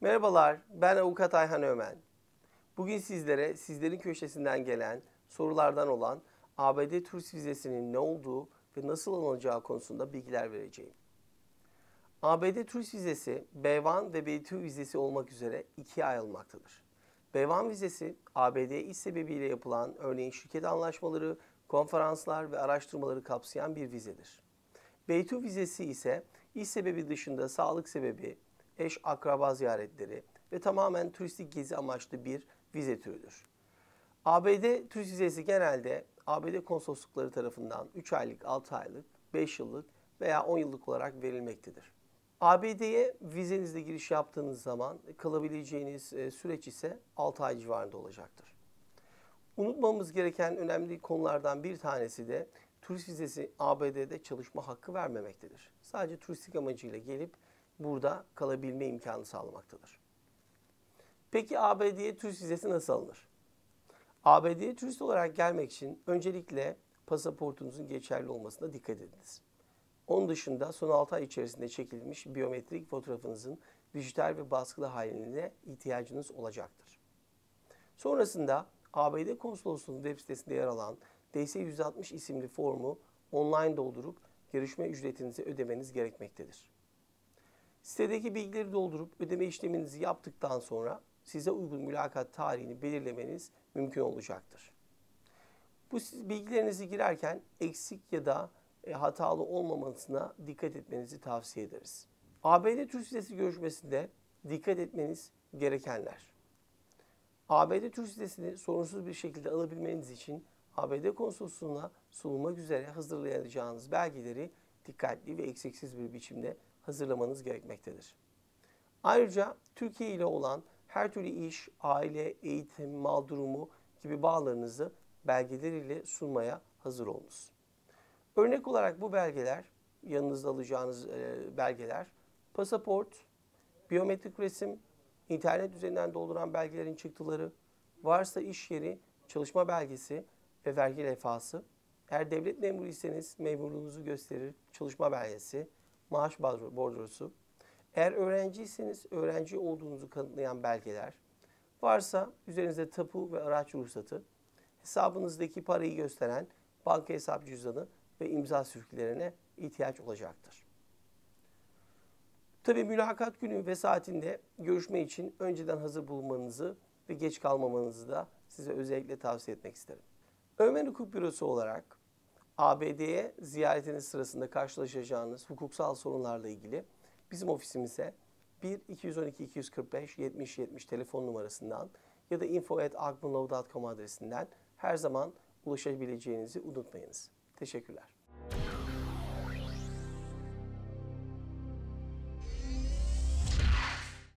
Merhabalar, ben avukat Ayhan Ömen. Bugün sizlere sizlerin köşesinden gelen sorulardan olan ABD turist vizesinin ne olduğu ve nasıl alınacağı konusunda bilgiler vereceğim. ABD turist vizesi B1 ve B2 vizesi olmak üzere ikiye ayrılmaktadır. B1 vizesi ABD iş sebebiyle yapılan örneğin şirket anlaşmaları, konferanslar ve araştırmaları kapsayan bir vizedir. B2 vizesi ise iş sebebi dışında sağlık sebebi, eş akraba ziyaretleri ve tamamen turistik gezi amaçlı bir vize türüdür. ABD turist vizesi genelde ABD konsoloslukları tarafından 3 aylık, 6 aylık, 5 yıllık veya 10 yıllık olarak verilmektedir. ABD'ye vizenizle giriş yaptığınız zaman kalabileceğiniz e, süreç ise 6 ay civarında olacaktır. Unutmamız gereken önemli konulardan bir tanesi de turist vizesi ABD'de çalışma hakkı vermemektedir. Sadece turistik amacıyla gelip burada kalabilme imkanı sağlamaktadır. Peki ABD'ye turist vizesi nasıl alınır? ABD'ye turist olarak gelmek için öncelikle pasaportunuzun geçerli olmasına dikkat ediniz. Onun dışında son 6 ay içerisinde çekilmiş biyometrik fotoğrafınızın dijital ve baskılı haline ihtiyacınız olacaktır. Sonrasında ABD konsolosluğunun web sitesinde yer alan DS-160 isimli formu online doldurup görüşme ücretinizi ödemeniz gerekmektedir. Sitedeki bilgileri doldurup ödeme işleminizi yaptıktan sonra size uygun mülakat tarihini belirlemeniz mümkün olacaktır. Bu bilgilerinizi girerken eksik ya da e, hatalı olmamasına dikkat etmenizi tavsiye ederiz. ABD turist vizesi görüşmesinde dikkat etmeniz gerekenler. ABD turist vizesini sorunsuz bir şekilde alabilmeniz için ABD konsolosluğuna sunulmak üzere hazırlayacağınız belgeleri dikkatli ve eksiksiz bir biçimde hazırlamanız gerekmektedir. Ayrıca Türkiye ile olan her türlü iş, aile, eğitim, mal durumu gibi bağlarınızı belgeler ile sunmaya hazır olunuz. Örnek olarak bu belgeler, yanınızda alacağınız belgeler, pasaport, biyometrik resim, internet üzerinden dolduran belgelerin çıktıları, varsa iş yeri, çalışma belgesi ve vergi lefası, eğer devlet memuruysanız memurluğunuzu gösterir çalışma belgesi, maaş bordrosu, eğer öğrenciyseniz öğrenci olduğunuzu kanıtlayan belgeler, varsa üzerinizde tapu ve araç ruhsatı, hesabınızdaki parayı gösteren banka hesap cüzdanı ve imza sürüklerine ihtiyaç olacaktır. Tabi mülakat günü ve saatinde görüşme için önceden hazır bulunmanızı ve geç kalmamanızı da size özellikle tavsiye etmek isterim. Ömer Hukuk Bürosu olarak ABD'ye ziyaretiniz sırasında karşılaşacağınız hukuksal sorunlarla ilgili bizim ofisimize 1 212 245 70 70 telefon numarasından ya da info@agmunlaw.com adresinden her zaman ulaşabileceğinizi unutmayınız. Teşekkürler.